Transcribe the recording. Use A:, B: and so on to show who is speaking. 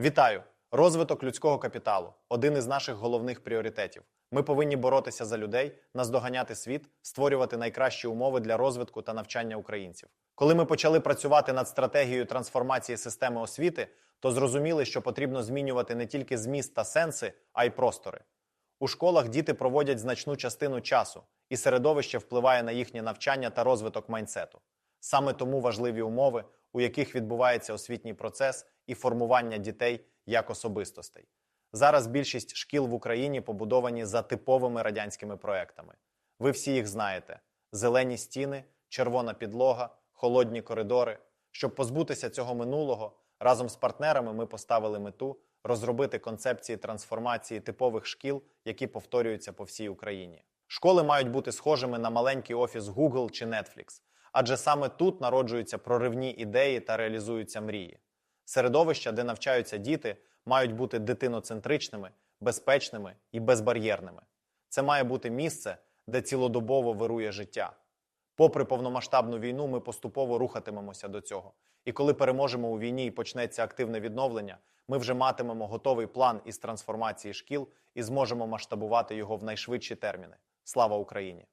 A: Вітаю! Розвиток людського капіталу один із наших головних пріоритетів. Ми повинні боротися за людей, наздоганяти світ, створювати найкращі умови для розвитку та навчання українців. Коли ми почали працювати над стратегією трансформації системи освіти, то зрозуміли, що потрібно змінювати не тільки зміст та сенси, а й простори. У школах діти проводять значну частину часу, і середовище впливає на їхнє навчання та розвиток майнсету. Саме тому важливі умови, у яких відбувається освітній процес і формування дітей як особистостей. Зараз більшість шкіл в Україні побудовані за типовими радянськими проектами. Ви всі їх знаєте: зелені стіни, червона підлога, холодні коридори. Щоб позбутися цього минулого, разом з партнерами ми поставили мету розробити концепції трансформації типових шкіл, які повторюються по всій Україні. Школи мають бути схожими на маленький офіс Google чи Netflix, адже саме тут народжуються проривні ідеї та реалізуються мрії. Середовища, де навчаються діти, мають бути дитиноцентричними, безпечними і безбар'єрними. Це має бути місце, де цілодобово вирує життя. Попри повномасштабну війну, ми поступово рухатимемося до цього. І коли переможемо у війні і почнеться активне відновлення, ми вже матимемо готовий план із трансформації шкіл і зможемо масштабувати його в найшвидші терміни. Слава Україні!